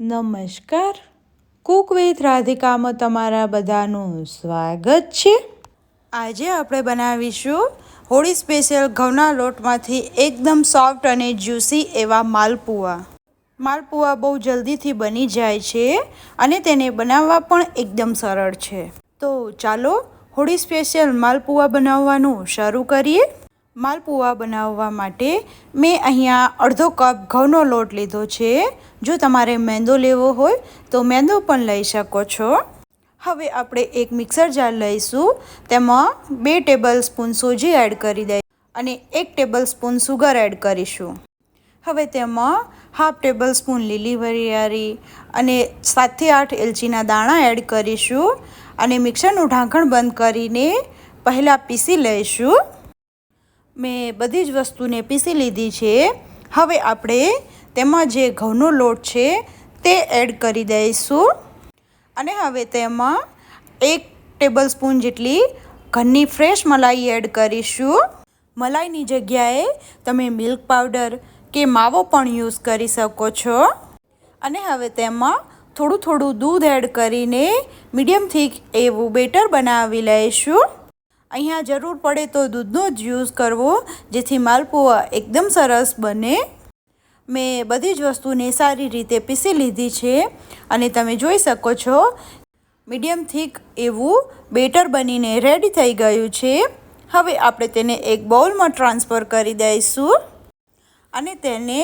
નમસ્કાર. Cook with રાધિકામાં તમારા બધાનું સ્વાગત છે. આજે આપણે બનાવીશું હોળી સ્પેશિયલ ઘઉંના લોટમાંથી એકદમ સોફ્ટ અને જ્યુસી એવા માલપુઆ. માલપુઆ બહુ જલ્દીથી બની જાય છે અને તેને બનાવવા પણ એકદમ સરળ છે. તો ચાલો હોળી સ્પેશિયલ માલપુઆ બનાવવાનું શરૂ કરીએ. માલપુઆ બનાવવા માટે મેં અહીંયા અડધો કપ ઘઉંનો લોટ લીધો છે. જો તમારે મેંદો લેવો હોય તો મેંદો પણ લઈ શકો છો. હવે આપણે એક મિક્સર જાર લઈશું. તેમાં બે ટેબલ સ્પૂન સોજી એડ કરી દઈ અને એક ટેબલ સ્પૂન સુગર એડ કરીશું. હવે તેમાં હાફ ટેબલ સ્પૂન લીલી વરિયારી અને સાતથી આઠ એલચીના દાણા એડ કરીશું અને મિક્સરનું ઢાંકણ બંધ કરીને પહેલાં પીસી લઈશું. મેં બધી જ વસ્તુને પીસી લીધી છે. હવે આપણે તેમાં જે ઘઉંનો લોટ છે તે એડ કરી દઈશું. અને હવે તેમાં એક ટેબલ સ્પૂન જેટલી ઘરની ફ્રેશ મલાઈ એડ કરીશું. મલાઈની જગ્યાએ તમે મિલ્ક પાવડર કે માવો પણ યુઝ કરી શકો છો. અને હવે તેમાં થોડું થોડું દૂધ એડ કરીને મીડિયમ થીક એવું બેટર બનાવી લઈશું. અહીંયા જરૂર પડે તો દૂધનો જ યુઝ કરવો, જેથી માલપુઆ એકદમ સરસ બને. મેં બધી જ વસ્તુને સારી રીતે પીસી લીધી છે અને તમે જોઈ શકો છો, મીડિયમ થીક એવું બેટર બનીને રેડી થઈ ગયું છે. હવે આપણે તેને એક બાઉલમાં ટ્રાન્સફર કરી દઈશું અને તેને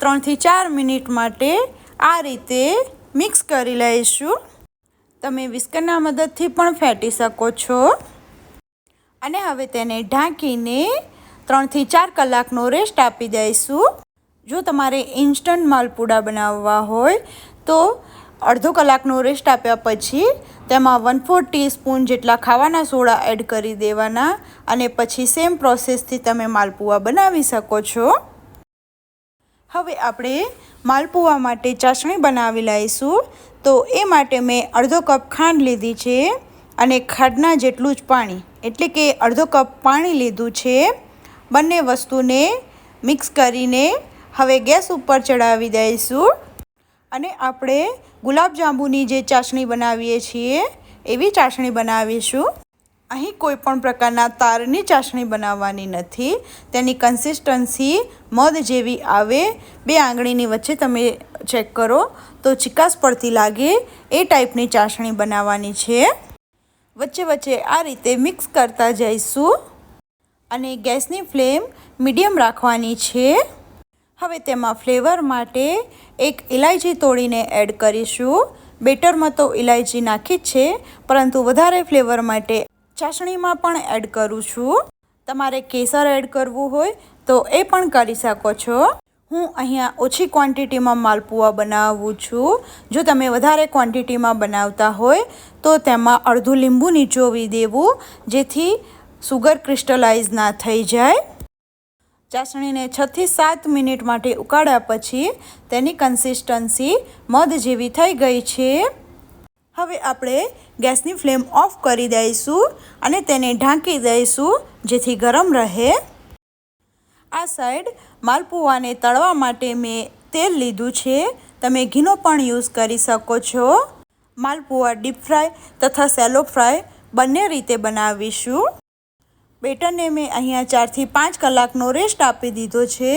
ત્રણથી ચાર મિનિટ માટે આ રીતે મિક્સ કરી લઈશું. તમે વિસ્કરના મદદથી પણ ફેંટી શકો છો. અને હવે તેને ઢાંકીને ત્રણથી ચાર કલાકનો રેસ્ટ આપી દઈશું. જો તમારે ઇન્સ્ટન્ટ માલપુડા બનાવવા હોય, તો અડધો કલાકનો રેસ્ટ આપ્યા પછી તેમાં વન ફોર ટીસ્પૂન જેટલા ખાવાના સોડા એડ કરી દેવાના અને પછી સેમ પ્રોસેસથી તમે માલપુઆ બનાવી શકો છો. હવે આપણે માલપુઆ માટે ચાસણી બનાવી લઈશું. તો એ માટે મેં અડધો કપ ખાંડ લીધી છે. અને ખાડના જેટલું જ પાણી, એટલે કે અડધો કપ પાણી લીધું છે. બંને વસ્તુને મિક્સ કરીને હવે ગેસ ઉપર ચડાવી દઈશું. અને આપણે ગુલાબજાંબુની જે ચાસણી બનાવીએ છીએ, એવી ચાસણી બનાવીશું. અહીં કોઈ પણ પ્રકારના તારની ચાસણી બનાવવાની નથી. તેની કન્સિસ્ટન્સી મધ જેવી આવે. બે આંગળીની વચ્ચે તમે ચેક કરો તો ચિકાસ પડતી લાગે એ ટાઈપની ચાસણી બનાવવાની છે. વચ્ચે વચ્ચે આ રીતે મિક્સ કરતા જઈશું. અને ગેસની ફ્લેમ મીડિયમ રાખવાની છે. હવે તેમાં ફ્લેવર માટે એક ઇલાયચી તોડીને એડ કરીશું. બેટરમાં તો ઇલાયચી નાખી જ છે, પરંતુ વધારે ફ્લેવર માટે ચાસણીમાં પણ એડ કરું છું. તમારે કેસર એડ કરવું હોય તો એ પણ કરી શકો છો. હું અહીંયા ઓછી ક્વોન્ટિટીમાં માલપુઆ બનાવું છું. જો તમે વધારે ક્વોન્ટિટીમાં બનાવતા હોય, તો તેમાં અડધું લીંબુ નીચોવી દેવું, જેથી સુગર ક્રિસ્ટલાઇઝ ના થઈ જાય. ચાસણીને છથી સાત મિનિટ માટે ઉકાળ્યા પછી તેની કન્સિસ્ટન્સી મધ જેવી થઈ ગઈ છે. હવે આપણે ગેસની ફ્લેમ ઓફ કરી દઈશું અને તેને ઢાંકી દઈશું, જેથી ગરમ રહે. આ સાઈડ માલપુઆને તળવા માટે મેં તેલ લીધું છે. તમે ઘીનો પણ યુઝ કરી શકો છો. માલપુઆ ડીપ ફ્રાય તથા સેલો ફ્રાય બંને રીતે બનાવીશું. બેટરને મેં અહીંયા ચારથી પાંચ કલાકનો રેસ્ટ આપી દીધો છે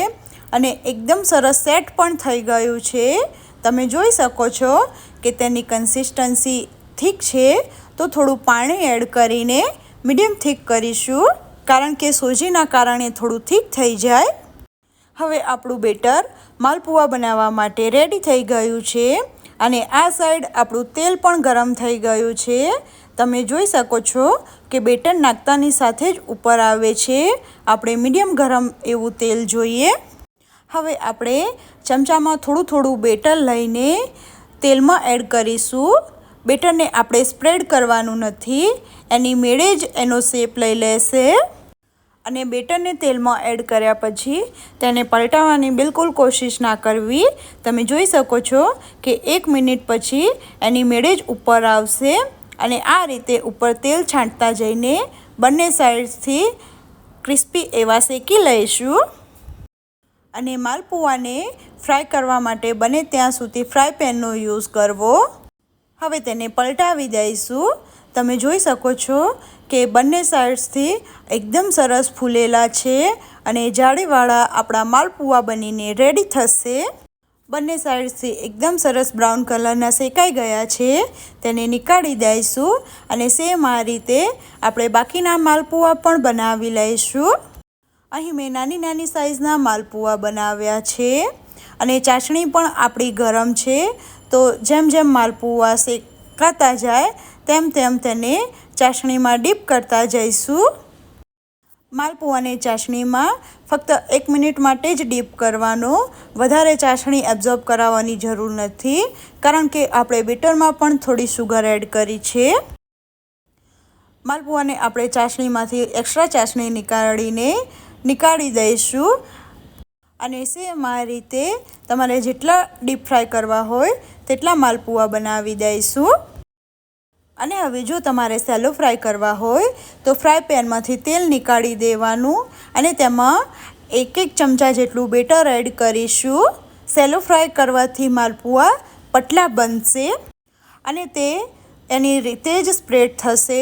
અને એકદમ સરસ સેટ પણ થઈ ગયું છે. તમે જોઈ શકો છો કે તેની કન્સિસ્ટન્સી થીક છે. તો થોડું પાણી એડ કરીને મીડિયમ થીક કરીશું. કારણ કે સોજીના કારણે થોડું થીક થઈ જાય. હવે આપણું બેટર માલપુઆ બનાવવા માટે રેડી થઈ ગયું છે અને આ સાઈડ આપણું તેલ પણ ગરમ થઈ ગયું છે. તમે જોઈ શકો છો કે બેટર નાખતાની સાથે જ ઉપર આવે છે. આપણે મીડિયમ ગરમ એવું તેલ જોઈએ. હવે આપણે ચમચામાં થોડું થોડું બેટર લઈને તેલમાં એડ કરીશું. બેટરને આપણે સ્પ્રેડ કરવાનું નથી. એની મેળે જ એનો શેપ લઈ લેશે. અને બેટરને તેલમાં એડ કર્યા પછી તેને પલટાવવાની બિલકુલ કોશિશ ના કરવી. તમે જોઈ શકો છો કે એક મિનિટ પછી એની મેળે જ ઉપર આવશે અને આ રીતે ઉપર તેલ છાંટતા જઈને બંને સાઈડથી ક્રિસ્પી એવા શેકી લઈશું. અને માલપુઆને ફ્રાય કરવા માટે બને ત્યાં સુધી ફ્રાય પેનનો યુઝ કરવો. હવે તેને પલટાવી દઈશું. તમે જોઈ શકો છો કે બંને સાઇડ્સથી એકદમ સરસ ફૂલેલા છે અને જાળીવાળા આપણા માલપુઆ બનીને રેડી થશે. બંને સાઇડ્સથી એકદમ સરસ બ્રાઉન કલરના શેકાઈ ગયા છે. તેને નીકાળી દઈશું અને સેમ આ રીતે આપણે બાકીના માલપુઆ પણ બનાવી લઈશું. અહીં મેં નાની નાની સાઇઝના માલપુઆ બનાવ્યા છે અને ચાસણી પણ આપણી ગરમ છે. તો જેમ જેમ માલપુઆ શેકાતા જાય, તેમ તેમ તેને ચાસણીમાં ડીપ કરતા જઈશું. માલપુઆને ચાસણીમાં ફક્ત એક મિનિટ માટે જ ડીપ કરવાનો. વધારે ચાસણી એબ્ઝોર્બ કરાવવાની જરૂર નથી, કારણ કે આપણે બેટરમાં પણ થોડી સુગર એડ કરી છે. માલપુઆને આપણે ચાસણીમાંથી એક્સ્ટ્રા ચાસણી નીકાળીને નીકાળી દઈશું. અને સેમ આ રીતે તમારે જેટલા ડીપ ફ્રાય કરવા હોય, તેટલા માલપુઆ બનાવી દઈશું. અને હવે જો તમારે સેલો ફ્રાય કરવા હોય, તો ફ્રાય પેનમાંથી તેલ નીકાળી દેવાનું અને તેમાં એક એક ચમચા જેટલું બેટર એડ કરીશું. સેલો ફ્રાય કરવાથી માલપુઆ પટલા બનશે અને તે એની રીતે જ સ્પ્રેડ થશે.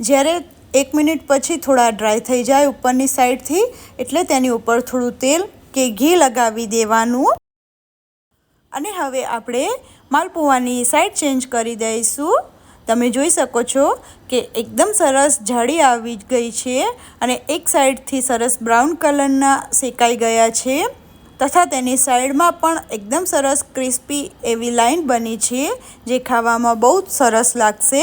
જ્યારે એક મિનિટ પછી થોડા ડ્રાય થઈ જાય ઉપરની સાઈડથી, એટલે તેની ઉપર થોડું તેલ કે ઘી લગાવી દેવાનું. અને હવે આપણે માલપુવાની સાઈડ ચેન્જ કરી દઈશું. તમે જોઈ શકો છો કે એકદમ સરસ જાળી આવી ગઈ છે અને એક સાઈડથી સરસ બ્રાઉન કલરના શેકાઈ ગયા છે. તથા તેની સાઈડમાં પણ એકદમ સરસ ક્રિસ્પી એવી લાઈન બની છે જે ખાવામાં બહુ જ સરસ લાગશે.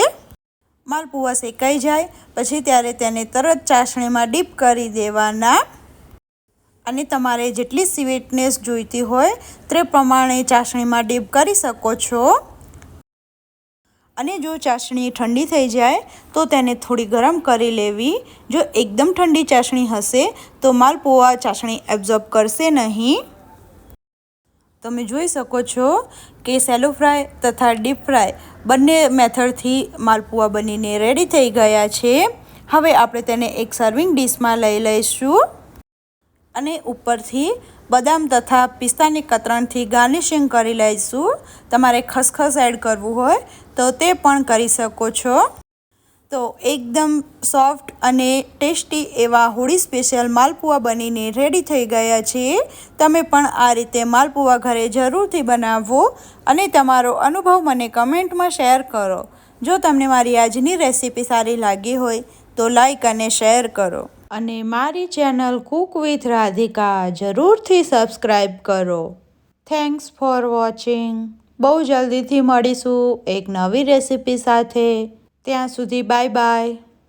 માલપુવા શેકાઈ જાય, પછી ત્યારે તેને તરત ચાસણીમાં ડીપ કરી દેવાના. અને તમારે જેટલી સ્વીટનેસ જોઈતી હોય તે પ્રમાણે ચાસણીમાં ડીપ કરી શકો છો. અને જો ચાસણી ઠંડી થઈ જાય, તો તેને થોડી ગરમ કરી લેવી. જો એકદમ ઠંડી ચાસણી હશે, તો માલપુઆ ચાસણી એબ્ઝોર્બ કરશે નહીં. તમે જોઈ શકો છો કે સેલો ફ્રાય તથા ડીપ ફ્રાય બંને મેથડથી માલપુઆ બનીને રેડી થઈ ગયા છે. હવે આપણે તેને એક સર્વિંગ ડીશમાં લઈ લઈશું. અને ઉપરથી બદામ તથા પિસ્તાની કતરણથી ગાર્નિશિંગ કરી લઈશું. તમારે ખસખસ એડ કરવું હોય તો તે પણ કરી શકો છો. તો એકદમ સોફ્ટ અને ટેસ્ટી એવા હોળી સ્પેશિયલ માલપુઆ બનીને રેડી થઈ ગયા છે તમે પણ આ રીતે માલપુઆ ઘરે જરૂરથી બનાવો અને તમારો અનુભવ મને કમેન્ટમાં શેર કરો. જો તમને મારી આજની રેસીપી સારી લાગી હોય તો લાઈક અને શેર કરો. અને મારી ચેનલ કુક વિથ રાધિકા જરૂરથી સબસ્ક્રાઈબ કરો. થેન્ક્સ ફોર વોચિંગ બહુ જલ્દીથી મળીશું એક નવી રેસીપી સાથે. ત્યાં સુધી બાય બાય.